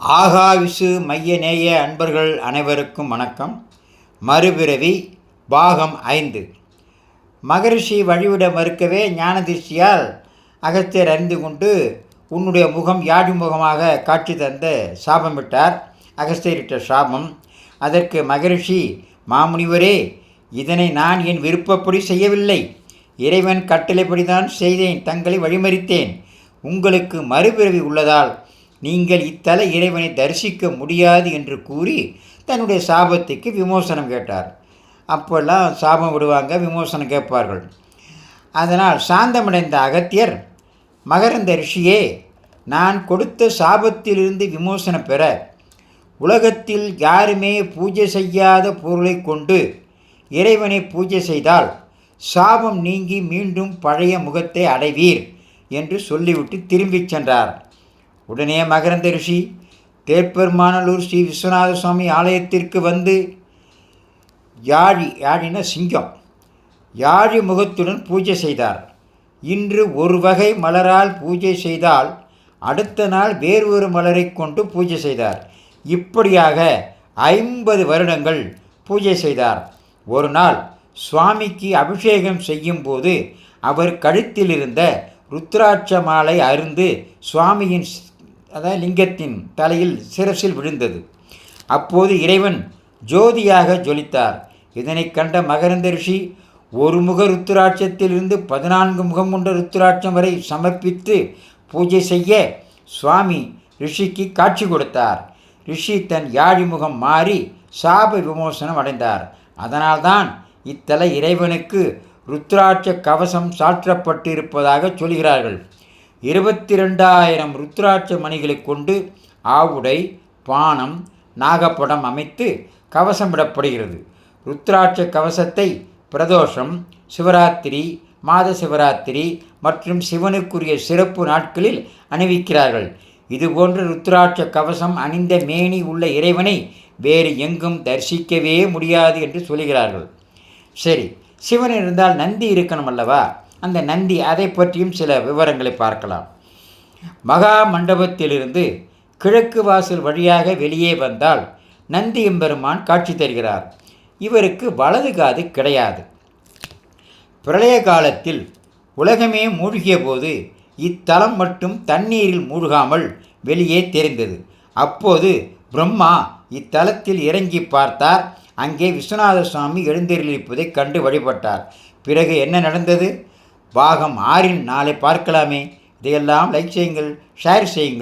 ஆகாவிசு மைய நேய அன்பர்கள் அனைவருக்கும் வணக்கம். மறுபிறவி பாகம் ஐந்து. மகரிஷி வழிவிட மறுக்கவே ஞானதிஷ்டியால் அகஸ்தியர் அறிந்து கொண்டு உன்னுடைய முகம் யாழி முகமாக காட்சி தந்த சாபமிட்டார் அகஸ்தியரிட்ட சாபம். அதற்கு மகரிஷி மாமுனிவரே இதனை நான் என் விருப்பப்படி செய்யவில்லை. இறைவன் கட்டளைப்படிதான் செய்தேன் தங்களை வழிமறித்தேன். உங்களுக்கு மறுபிறவி உள்ளதால் நீங்கள் இத்தல இறைவனை தரிசிக்க முடியாது என்று கூறி தன்னுடைய சாபத்துக்கு விமோசனம் கேட்டார். அப்போல்லாம் சாபம் விடுவாங்க விமோசனம் கேட்பார்கள். அதனால் சாந்தமடைந்த அகத்தியர் மகரந்த ரிஷியே நான் கொடுத்த சாபத்திலிருந்து விமோசனம் பெற உலகத்தில் யாருமே பூஜை செய்யாத பொருளை கொண்டு இறைவனை பூஜை செய்தால் சாபம் நீங்கி மீண்டும் பழைய முகத்தை அடைவீர் என்று சொல்லிவிட்டு திரும்பிச் சென்றார். உடனே மகரந்த ரிஷி தேப்பெருமானலூர் ஸ்ரீ விஸ்வநாத சுவாமி ஆலயத்திற்கு வந்து யாழி யாழின சிங்கம் யாழி முகத்துடன் பூஜை செய்தார். இன்று ஒரு வகை மலரால் பூஜை செய்தால் அடுத்த நாள் வேறு ஒரு மலரை கொண்டு பூஜை செய்தார். இப்படியாக ஐம்பது வருடங்கள் பூஜை செய்தார். ஒரு நாள் சுவாமிக்கு அபிஷேகம் செய்யும்போது அவர் கழுத்தில் இருந்த ருத்ராட்ச மாலை அருந்து சுவாமியின் அதாவது லிங்கத்தின் தலையில் சிரசில் விழுந்தது. அப்போது இறைவன் ஜோதியாக ஜொலித்தார். இதனை கண்ட மகரந்த ரிஷி ஒரு முக ருத்ராட்சத்திலிருந்து பதினான்கு முகம் கொண்ட ருத்ராட்சம் வரை சமர்ப்பித்து பூஜை செய்ய சுவாமி ரிஷிக்கு காட்சி கொடுத்தார். ரிஷி தன் யாழி முகம் மாறி சாப விமோசனம் அடைந்தார். அதனால்தான் இத்தல இறைவனுக்கு ருத்ராட்ச கவசம் சாற்றப்பட்டிருப்பதாக சொல்கிறார்கள். இருபத்தி ரெண்டாயிரம் ருத்ராட்ச மணிகளை கொண்டு ஆவுடை பானம் நாகப்படம் அமைத்து கவசமிடப்படுகிறது. ருத்ராட்ச கவசத்தை பிரதோஷம் சிவராத்திரி மாத சிவராத்திரி மற்றும் சிவனுக்குரிய சிறப்பு நாட்களில் அணிவிக்கிறார்கள். இதுபோன்ற ருத்ராட்ச கவசம் அணிந்த மேனி உள்ள இறைவனை வேறு எங்கும் தரிசிக்கவே முடியாது என்று சொல்கிறார்கள். சரி சிவன் இருந்தால் நந்தி இருக்கணும் அல்லவா? அந்த நந்தி அதை பற்றியும் சில விவரங்களை பார்க்கலாம். மகா மண்டபத்திலிருந்து கிழக்கு வாசல் வழியாக வெளியே வந்தால் நந்தி எம்பெருமான் காட்சி தருகிறார். இவருக்கு வலது காது கிடையாது. பிரளய காலத்தில் உலகமே மூழ்கிய போது இத்தலம் மட்டும் தண்ணீரில் மூழ்காமல் வெளியே தெரிந்தது. அப்போது பிரம்மா இத்தலத்தில் இறங்கி பார்த்தார். அங்கே விஸ்வநாத சுவாமி எழுந்தருளிப்பதைக் கண்டு வழிபட்டார். பிறகு என்ன நடந்தது? பாகம் ஆறில் நாளை பார்க்கலாமே. இதையெல்லாம் லைக் செய்யுங்கள் ஷேர் செய்யுங்கள்.